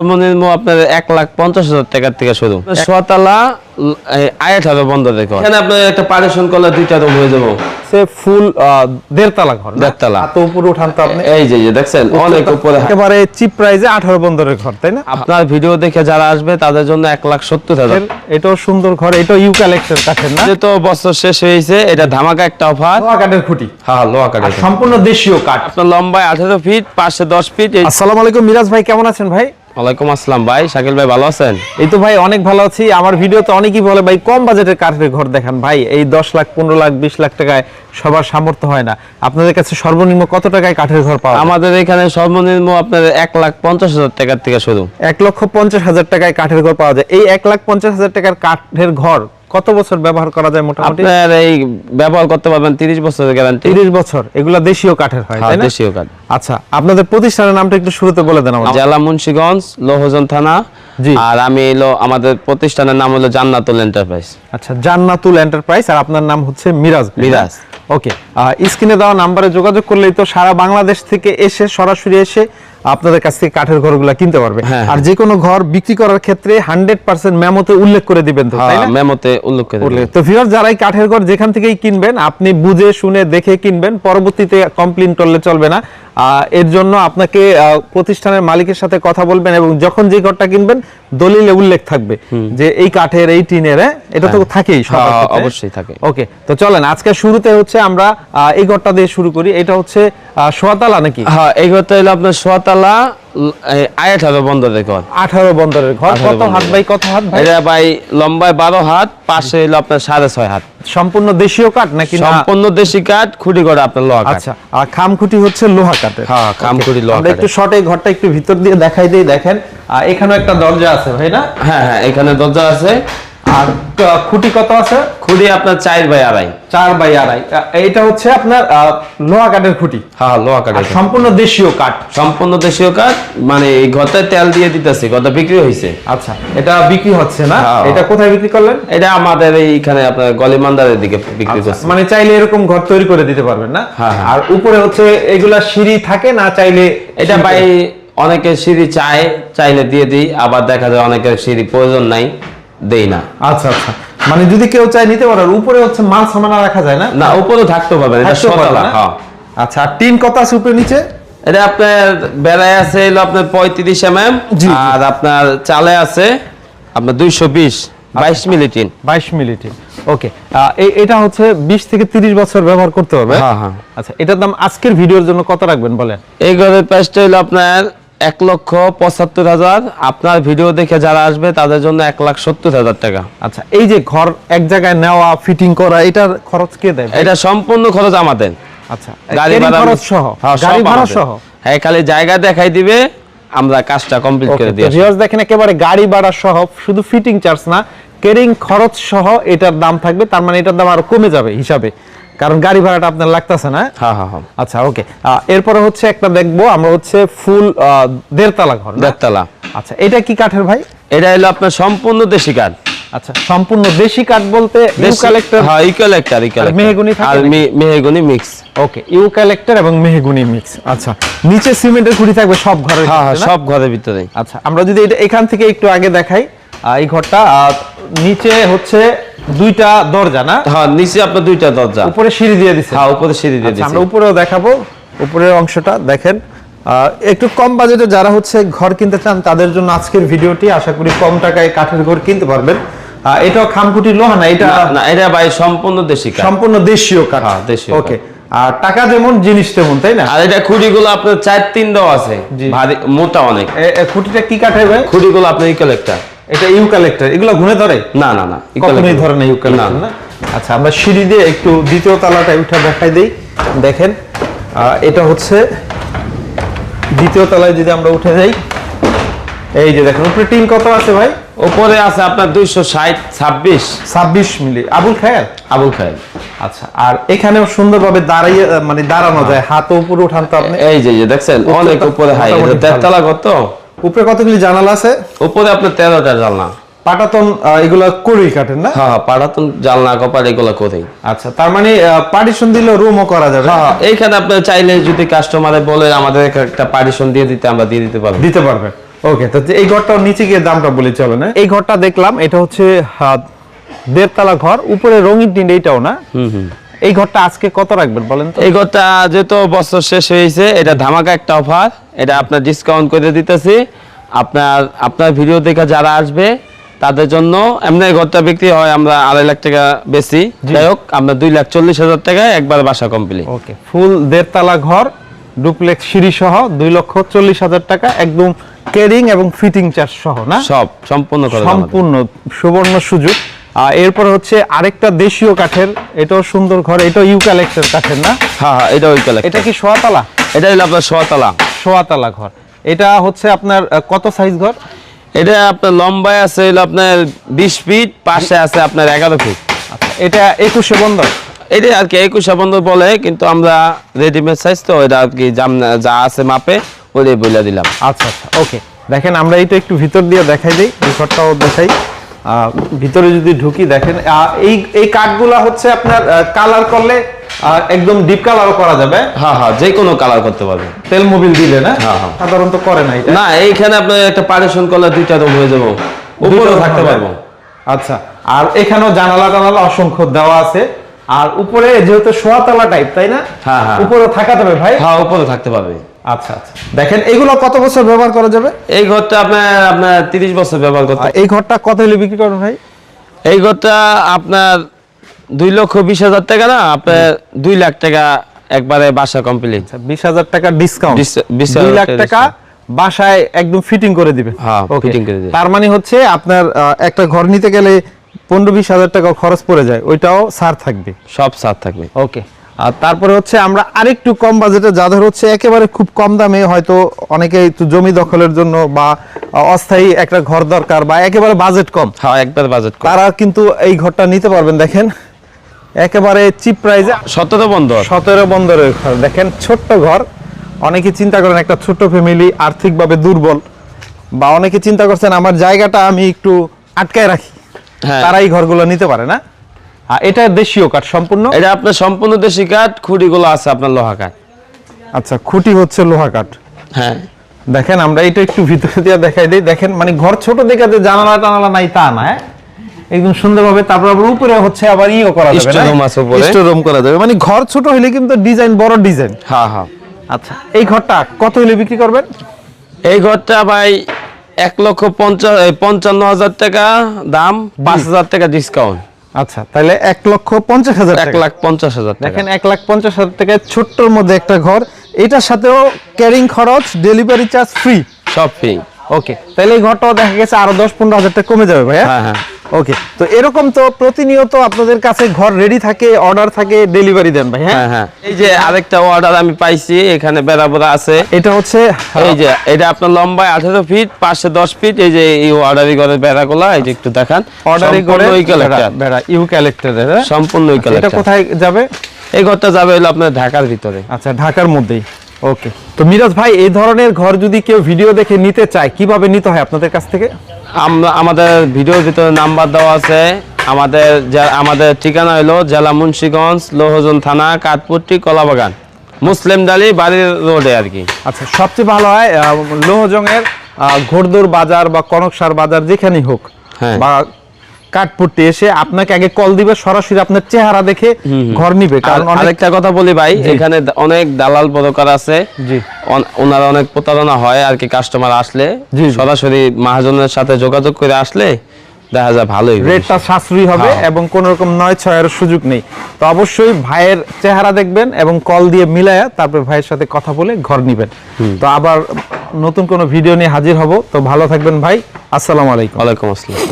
সর্বনিম্ন আপনার এক লাখ পঞ্চাশ হাজার টাকার থেকে শুরু। সোয়াতলা আয়াত হবে বন্ধ দেখো। এখানে আপনার একটা পারেশন করলে দুইটা রুম হয়ে যাব। সে ফুল দেড়তলা ঘর দেড়তলা। এত উপরে উঠান তো আপনি। এই যে যে দেখছেন? অনেক উপরে। একেবারে চিপ প্রাইজে আঠারো বন্দরের ঘর তাই না? আপনার ভিডিও দেখে যারা আসবে তাদের জন্য এক লাখ সত্তর হাজার। এটাও সুন্দর ঘর এটাও ইউ কালেকশন কাঠের না? তো বছর শেষ হয়েছে এটা ধামাকা একটা অফার লোহা কাঠের খুঁটি। হ্যাঁ লোহা কাটে সম্পূর্ণ দেশীয় কাঠ। আপনার লম্বায় আঠারো ফিট পাশে দশ ফিট আসসালামু আলাইকুম মিরাজ ভাই কেমন আছেন ভাই? ওয়ালাইকুম আসসালাম। ভাই শাকিল ভাই ভালো আছেন? এই তো ভাই অনেক ভালো আছি। আমার ভিডিওতে অনেকেই বলে ভাই কম বাজেটের কাঠের ঘর দেখান। ভাই এই দশ লাখ পনেরো লাখ বিশ লাখ টাকায় সবার সামর্থ্য হয় না। আপনাদের কাছে সর্বনিম্ন কত টাকায় কাঠের ঘর পাওয়া আমাদের এখানে সর্বনিম্ন আপনার এক লাখ পঞ্চাশ হাজার টাকার থেকে শুরু। এক লক্ষ পঞ্চাশ হাজার টাকায় কাঠের ঘর পাওয়া যায়। এই এক লাখ পঞ্চাশ হাজার টাকার কাঠের ঘর কত বছর ব্যবহার করা যায় মোটামুটি? আপনার এই ব্যবহার করতে পারবেন তিরিশ বছরের গ্যারান্টি তিরিশ বছর এগুলা দেশীয় কাঠের হয় তাই না? দেশীয় কাঠ। আচ্ছা আপনাদের প্রতিষ্ঠানের নামটা একটু শুরুতে বলে দেন আমাদের জেলা মুন্সিগঞ্জ লোহজন থানা। জি। আর আমি এলো আমাদের প্রতিষ্ঠানের নাম হলো জান্নাতুল এন্টারপ্রাইজ। আচ্ছা জান্নাতুল এন্টারপ্রাইজ আর আপনার নাম হচ্ছে মিরাজ মিরাজ। ওকে স্ক্রিনে দেওয়া নাম্বারে যোগাযোগ করলেই তো সারা বাংলাদেশ থেকে এসে সরাসরি এসে আপনাদের কাছ থেকে কাঠের ঘরগুলা কিনতে পারবে। হ্যাঁ, আর যে কোনো ঘর বিক্রি করার ক্ষেত্রে হান্ড্রেড পার্সেন্ট মেমোতে উল্লেখ করে দিবেন তো হ্যাঁ, মেমোতে উল্লেখ করে। তো ভিউয়ার যারাই কাঠের ঘর যেখান থেকেই কিনবেন আপনি বুঝে শুনে দেখে কিনবেন পরবর্তীতে কমপ্লেন করলে চলবে না। এর জন্য আপনাকে প্রতিষ্ঠানের মালিকের সাথে কথা বলবেন এবং যখন যে ঘরটা কিনবেন দলিলে উল্লেখ থাকবে যে এই কাঠের এই টিনের হ্যাঁ? এটা তো থাকেই হ্যাঁ। অবশ্যই থাকে। ওকে তো চলেন আজকে শুরুতে হচ্ছে আমরা এই ঘরটা দিয়ে শুরু করি। এটা হচ্ছে সোয়াতালা নাকি? হ্যাঁ এই ঘরটা হলো আপনার সোয়াতলা আয়াত হবে বন্ধ দেখো। আঠারো বন্দরের ঘর। কত হাত বন্দরের। বাই কত হাত ভাই? এটা ভাই লম্বায় বারো হাত পাশে হলো আপনার সাড়ে ছয় হাত। সম্পূর্ণ দেশীয় কাঠ নাকি সম্পূর্ণ দেশি কাঠ খুঁটি করে আপনার লোহা আচ্ছা আর খামখুটি হচ্ছে লোহা কাঠের। হ্যাঁ, খামখুটি লোহা আমরা একটু। শর্টে ঘরটা একটু ভিতর দিয়ে দেখাই দিই দেখেন। এখানেও একটা দরজা আছে ভাই না? হ্যাঁ হ্যাঁ এখানে দরজা আছে। আর খুঁটি কত আছে? খুঁটি আপনার চার বাই আড়াই। চার বাই আড়াই। হচ্ছে আপনার লোহা কাঠের খুঁটি। হ্যাঁ লোহা কাঠ আর সম্পূর্ণ দেশীয় কাঠ। সম্পূর্ণ দেশীয় কাঠ মানে এই তেল দিয়ে দিতেছি বিক্রি হয়েছে আচ্ছা এটা বিক্রি হচ্ছে না? হ্যাঁ। এটা কোথায় বিক্রি করলেন? এটা আমাদের এইখানে আপনার গলিমান্দারের দিকে বিক্রি করছে। মানে চাইলে এরকম ঘর তৈরি করে দিতে পারবেন না? হ্যাঁ, হ্যাঁ। আর উপরে হচ্ছে এগুলা সিঁড়ি থাকে না চাইলে এটা বাই অনেকে সিঁড়ি চায় চাইলে দিয়ে দিই আবার দেখা যায় অনেকের সিঁড়ি প্রয়োজন নাই। দেই না। আচ্ছা আচ্ছা। মানে যদি কেউ চায় নিতে পারে উপরে হচ্ছে মাল সামানা রাখা যায় না? না উপরে থাকতে পারবেন এটা? হ্যাঁ। আচ্ছা আর টিন কত আছে উপরে নিচে? এটা আপনার বেড়ায় আছে হলো আপনার পঁয়ত্রিশ এম এম। আর আপনার চালে আছে আপনার দুইশো বিশ বাইশ মিলিটিন বাইশ মিনিটে ওকে এটা হচ্ছে বিশ থেকে তিরিশ বছর ব্যবহার করতে হবে। হ্যাঁ, হ্যাঁ। আচ্ছা এটার দাম আজকের ভিডিওর জন্য কত রাখবেন বলেন? এই ঘরের প্রাইসটা হলো আপনার এক লক্ষ পঁচাত্তর হাজার। আপনার ভিডিও দেখে যারা আসবে তাদের জন্য এক লাখ সত্তর হাজার টাকা। আচ্ছা এই যে ঘর এক জায়গায় নেওয়া ফিটিং করা এটার খরচ কে দেয় এটা সম্পূর্ণ খরচ আমাদের। আচ্ছা গাড়ি ভাড়া সহ হ্যাঁ, গাড়ি ভাড়া আমাদের। সহ? হ্যাঁ খালি জায়গা দেখাই দিবে আমরা কাজটা কমপ্লিট করে ভিউয়ার্স দেখেন একেবারে গাড়ি ভাড়া সহ শুধু ফিটিং চার্জ না কেরিং খরচ সহ এটার দাম থাকবে তার মানে এটার দাম আরও কমে যাবে হিসাবে। কারণ গাড়ি ভাড়াটা আপনার লাগতেছে না? হ্যাঁ হ্যাঁ হ্যাঁ। আচ্ছা ওকে। এরপরে হচ্ছে একটা দেখব আমরা হচ্ছে ফুল দেড়তলা ঘর? দেড়তলা। আচ্ছা এটা কি কাঠের ভাই? এটা হলো আপনার সম্পূর্ণ দেশি কাঠ। আচ্ছা সম্পূর্ণ দেশি কাঠ বলতে ইউক্যালেক্টার হ্যাঁ ইউক্যালেক্টার ইউক্যালেক্টার মেহগনি থাকে আর? Mahogany mix. ওকে ইউক্যালেক্টার এবং মেহগুনি মিক্স। আচ্ছা নিচে সিমেন্টের খুঁটি থাকবে সব ঘরের হ্যাঁ হ্যাঁ সব ঘরের ভিতরে আচ্ছা আমরা যদি এটা এখান থেকে একটু আগে দেখাই এই ঘরটা নিচে হচ্ছে দুইটা দরজা না? হ্যাঁ নিচে আপনার দুইটা দরজা। উপরে সিঁড়ি দিয়ে দিচ্ছে হ্যাঁ উপরে সিঁড়ি দিয়ে দিয়েছি আমরা উপরেও দেখাবো উপরের অংশটা দেখেন। একটু কম বাজেটে যারা হচ্ছে ঘর কিনতে চান তাদের জন্য আজকের ভিডিওটি আশা করি কম টাকায় কাঠের ঘর কিনতে পারবেন। এটাও খামকুটি লোহা না? এটা না, এটা ভাই সম্পূর্ণ দেশি কাঠ। সম্পূর্ণ দেশীয় কাঠ। হ্যাঁ, দেশীয় ওকে আর টাকা যেমন জিনিস তেমন তাই না? আর এটা খুঁটিগুলো আপনার চার তিন দেওয়া আছে। মোটা অনেক। খুঁটিটা কি কাঠের ভাই? খুঁটিগুলো আপনার ইউক্যালেক্টার এটা ইউক্যালেক্টার এগুলো ঘুরে ধরে? না না না কখনোই ধরে না ইউক্যালিপটাস না, না। আচ্ছা আমরা সিঁড়ি দিয়ে একটু দ্বিতীয় তলাটা উঠে দেখাই দেই। দেখেন এটা হচ্ছে দ্বিতীয় তলায় যদি আমরা উঠে যাই এই যে দেখেন উপরে টিন কত আছে ভাই? উপরে আছে আপনার দুইশো ষাট ছাব্বিশ। ছাব্বিশ মিলি। আবুল খায়াল আবুল খায়ের। আচ্ছা আর এখানেও সুন্দরভাবে দাঁড়িয়ে মানে দাঁড়ানো যায়। হাত উপরে উঠান তো আপনি। এই যে দেখছেন? অনেক উপরে হাই। তেরতলা কত উপরে কতগুলি জানালা আছে? উপরে আপনার তেরোটা জানলা। পাটাতন এগুলা কড়ি কাঠের না? হ্যাঁ হ্যাঁ জানলা কপার এগুলো কোথায় আচ্ছা তার মানে পার্টিশন দিলে রুমও করা যাবে হ্যাঁ এইখানে আপনি চাইলে যদি কাস্টমারে বলে আমাদের একটা পার্টিশন দিয়ে দিতে আমরা দিয়ে দিতে পারব। দিতে পারবেন ওকে তো এই ঘরটার নিচে গিয়ে দামটা বলে চলে না এই ঘরটা দেখলাম এটা হচ্ছে দেড়তলা ঘর উপরে রঙিন টিন এইটাও না? হুম হুম। এই ঘরটা আজকে কত রাখবেন বলেন তো? এই ঘরটা যেহেতু বছর শেষ হয়েছে এটা ধামাকা একটা অফার এটা আপনার ডিসকাউন্ট করে দিতেছি। আপনার আপনার ভিডিও দেখে যারা আসবে তাদের জন্য এমনি ঘরটা বিক্রি হয় আমরা আড়াই লাখ টাকা বেশি। যাই হোক আমরা দুই লাখ চল্লিশ হাজার টাকায় একবার বাসা কমপ্লিট ওকে ফুল দেড়তলা ঘর ডুপ্লেক্স সিঁড়ি সহ দুই লক্ষ চল্লিশ হাজার টাকা একদম কেরিং এবং ফিটিং চার্জ সহ না? সব সম্পূর্ণ করে সম্পূর্ণ সুবর্ণ সুযোগ। এরপর হচ্ছে আরেকটা দেশীয় কাঠের এটাও সুন্দর ঘর এটাও ইউক্যালেক্সের কাঠের না? হ্যাঁ হ্যাঁ এটা কালেক্ট এটা কি সোয়াতলা এটা হলো আপনার সোয়াতলা সোয়াতলা ঘর। এটা হচ্ছে আপনার কত সাইজ ঘর? এটা আপনার লম্বায় আছে হলো আপনার বিশ ফিট পাশে আছে আপনার এগারো ফিট আচ্ছা এটা একুশে বন্ধ এটা আর কি একুশা বন্ধ বলে কিন্তু আমরা রেডিমেড সাইজ তো এটা আর কি যা আছে মাপে ওইটাই বলে দিলাম। আচ্ছা আচ্ছা ওকে দেখেন আমরা এইটা একটু ভিতর দিয়ে দেখাই দিই এই ঘরটাও দেখাই। ভিতরে যদি ঢুকি দেখেন এই এই কাঠগুলা হচ্ছে আপনার কালার করলে একদম ডিপ কালারও করা যাবে। হ্যাঁ হ্যাঁ যে কোনো কালার করতে পারবেন তেল মোবিল দিলে না? হ্যাঁ, হ্যাঁ। সাধারণত করে না এটা। না এইখানে আপনার একটা পারেশন করলে দুইটা রুম হয়ে যাব। উপরেও থাকতে। পারব। আচ্ছা আর এখানেও জানালা টানালা অসংখ্য দেওয়া আছে। আর উপরে যেহেতু সোয়াতলা টাইপ তাই না? হ্যাঁ, হ্যাঁ। উপরে থাকা যাবে ভাই। হ্যাঁ উপরে থাকতে পারবে। আচ্ছা আচ্ছা। দেখেন এগুলো কত বছর ব্যবহার করা যাবে? এই ঘরটা আপনার আপনার তিরিশ বছর ব্যবহার করতে এই ঘরটা কত হলে বিক্রি করবেন ভাই? এই ঘরটা আপনার দুই লক্ষ বিশ হাজার টাকা না আপনার দুই লাখ টাকা একবারে বাসা কমপ্লিট বিশ হাজার টাকা ডিসকাউন্ট দুই লাখ টাকা বাসায় একদম ফিটিং করে দিবেন হ্যাঁ, করে দিবেন। তার মানে হচ্ছে আপনার একটা ঘর নিতে গেলে পনেরো বিশ হাজার টাকা খরচ পড়ে যায় ওইটাও সার থাকবে। সব সাথ থাকবে। ওকে আর তারপরে হচ্ছে আমরা আরেকটু কম বাজেটে যাদের হচ্ছে একেবারে খুব কম দামে হয়তো অনেকে একটু জমি দখলের জন্য বা অস্থায়ী একটা ঘর দরকার বা একেবারে বাজেট কম। হ্যাঁ একবার বাজেট তারা কিন্তু এই ঘরটা নিতে পারবেন দেখেন। একেবারে চিপ প্রাইসে সতেরো বন্দর। সতেরো বন্দরের ঘর দেখেন ছোট্ট ঘর। অনেকে চিন্তা করেন একটা ছোট্ট ফ্যামিলি আর্থিকভাবে দুর্বল বা অনেকে চিন্তা করছেন আমার জায়গাটা আমি একটু আটকায় রাখি। হ্যাঁ। তারা এই ঘরগুলো নিতে পারে না। এটা দেশীয় কাঠ সম্পূর্ণ? এটা আপনার সম্পূর্ণ দেশি কাঠ খুঁড়িগুলো আছে আপনার লোহা কাঠ। আচ্ছা খুঁটি হচ্ছে লোহা কাঠ। হ্যাঁ। দেখেন আমরা এটা একটু ভিতরে দিয়ে দেখাই দিই। দেখেন মানে ঘর ছোট দেখে জানালা টানালা নাই তা না হ্যাঁ? একদম সুন্দরভাবে তারপর আবার উপরে হচ্ছে আবার ইও করা যাবে আছে উপরে। করা যাবে। মানে ঘর ছোট হলে কিন্তু ডিজাইন বড় ডিজাইন। হ্যাঁ হ্যাঁ। আচ্ছা এই ঘরটা কত হলে বিক্রি করবেন? এই ঘরটা ভাই এক লক্ষ পঞ্চান্ন হাজার টাকা দাম পাঁচ হাজার টাকা ডিসকাউন্ট আচ্ছা তাহলে এক লক্ষ পঞ্চাশ হাজার এক লাখ পঞ্চাশ হাজার দেখেন এক লাখ পঞ্চাশ হাজার টাকায় ছোট্টর মধ্যে একটা ঘর। এটার সাথেও ক্যারিং খরচ ডেলিভারি চার্জ ফ্রি সব ফ্রি ওকে তাহলে এই ঘরটাও দেখা গেছে আরও দশ পনেরো হাজার টাকা কমে যাবে ভাইয়া। হ্যাঁ হ্যাঁ। ওকে তো এরকম তো প্রতিনিয়ত আপনাদের কাছে ঘর রেডি থাকে অর্ডার থাকে ডেলিভারি দেন ভাই হ্যাঁ? হ্যাঁ হ্যাঁ। এই যে আরেকটা অর্ডার আমি পাইছি এখানে বেড়াবোড়া আছে। এটা হচ্ছে এই যে এটা আপনার লম্বায় আঠারো ফিট পাশে দশ ফিট এই যে এই অর্ডারি করে বেড়াগুলা এই যে একটু দেখান। অর্ডারি করে ওই কালেক্টর বেড়া ইউ ক্যালেক্টরের সম্পূর্ণ ওই এটা কোথায় যাবে? এই ঘরটা যাবে হলো আপনার ঢাকার ভিতরে। আচ্ছা ঢাকার মধ্যেই। ওকে তো মিরাজ ভাই এই ধরনের ঘর যদি কেউ ভিডিও দেখে নিতে চায় কীভাবে নিতে হয় আপনাদের কাছ থেকে? আমরা আমাদের ভিডিওর ভিতরে নাম্বার দেওয়া আছে। আমাদের আমাদের ঠিকানা হলো জেলা মুন্সীগঞ্জ লোহজন থানা কাঠপুট্টি কলাবাগান। মুসলিম ডালি বাড়ির রোডে আর কি। আচ্ছা সবচেয়ে ভালো হয় লোহজংয়ের ঘোরদুর বাজার বা কনকসার বাজার যেখানেই হোক হ্যাঁ। বা কাঠপুট্টি এসে আপনাকে আগে কল দিবে সরাসরি আপনার চেহারা দেখে ঘর নিবে। কারণ আরেকটা কথা বলি ভাই এখানে অনেক দালাল বদকার আছে। ওনারা অনেক প্রতারণা হয় আর কি কাস্টমার আসলে। সরাসরি মহাজনের সাথে যোগাযোগ করে আসলে দেখা যায় ভালোই রেটটা সাশ্রয়ী হবে হ্যাঁ। এবং কোন রকম নয় ছয়ের সুযোগ নেই। তো অবশ্যই ভাইয়ের চেহারা দেখবেন এবং কল দিয়ে মিলায়া তারপর ভাইয়ের সাথে কথা বলে ঘর নিবেন। তো আবার নতুন কোনো ভিডিও নিয়ে হাজির হব। তো ভালো থাকবেন ভাই। আসসালামু আলাইকুম। ওয়ালাইকুম আসসালাম।